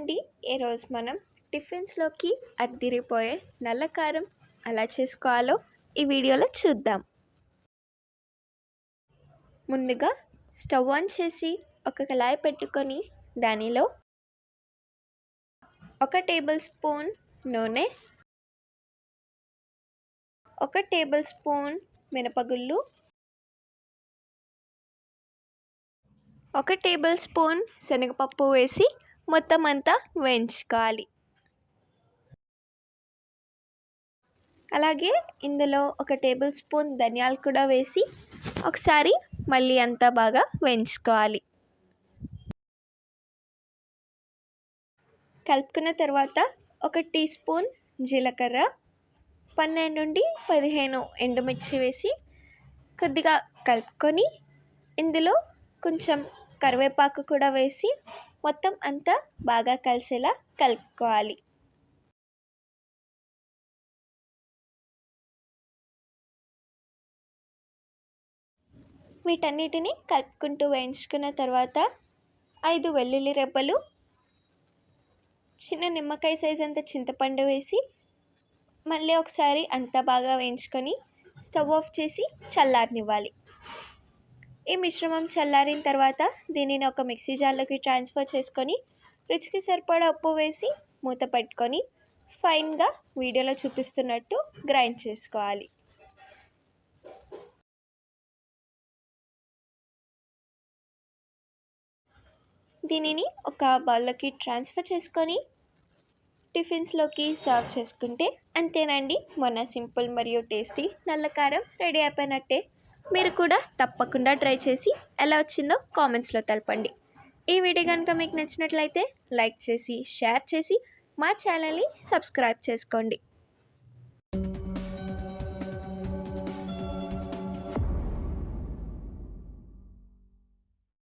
ఈరోజు మనం టిఫిన్స్లోకి అద్దిరిపోయే నల్ల కారం ఎలా చేసుకోవాలో ఈ వీడియోలో చూద్దాం. ముందుగా స్టవ్ ఆన్ చేసి ఒక కళాయి పెట్టుకొని దానిలో ఒక టేబుల్ స్పూన్ నూనె ఒక టేబుల్ స్పూన్ మినపగుళ్ళు ఒక టేబుల్ స్పూన్ శనగపప్పు వేసి మొత్తం అంతా వేయించుకోవాలి. అలాగే ఇందులో ఒక టేబుల్ స్పూన్ ధనియాలు కూడా వేసి ఒకసారి మళ్ళీ అంతా బాగా వేయించుకోవాలి. కలుపుకున్న తర్వాత ఒక టీ స్పూన్ జీలకర్ర పన్నెండు నుండి పదిహేను ఎండుమిర్చి వేసి కొద్దిగా కలుపుకొని ఇందులో కొంచెం కరివేపాకు కూడా వేసి మొత్తం అంతా బాగా కలిసేలా కలుపుకోవాలి. వీటన్నిటిని కలుపుకుంటూ వేయించుకున్న తర్వాత ఐదు వెల్లుల్లి రెబ్బలు చిన్న నిమ్మకాయ సైజ్ అంత చింతపండు వేసి మళ్ళీ ఒకసారి అంతా బాగా వేయించుకొని స్టవ్ ఆఫ్ చేసి చల్లారనివ్వాలి. ఈ మిశ్రమం చల్లారిన తర్వాత దీనిని ఒక మిక్సీ జార్లోకి ట్రాన్స్ఫర్ చేసుకొని రుచికి సరిపడా ఉప్పు వేసి మూత పెట్టుకొని ఫైన్గా వీడియోలో చూపిస్తున్నట్టు గ్రైండ్ చేసుకోవాలి. దీనిని ఒక బౌల్లోకి ట్రాన్స్ఫర్ చేసుకొని టిఫిన్స్లోకి సర్వ్ చేసుకుంటే అంతేనండి. మన సింపుల్ మరియు టేస్టీ నల్ల కారం రెడీ అయిపోయినట్టే. మీరు కూడా తప్పకుండా ట్రై చేసి ఎలా వచ్చిందో కామెంట్స్లో తెలపండి. ఈ వీడియో కనుక మీకు నచ్చినట్లయితే లైక్ చేసి షేర్ చేసి మా ఛానల్ని సబ్స్క్రైబ్ చేసుకోండి.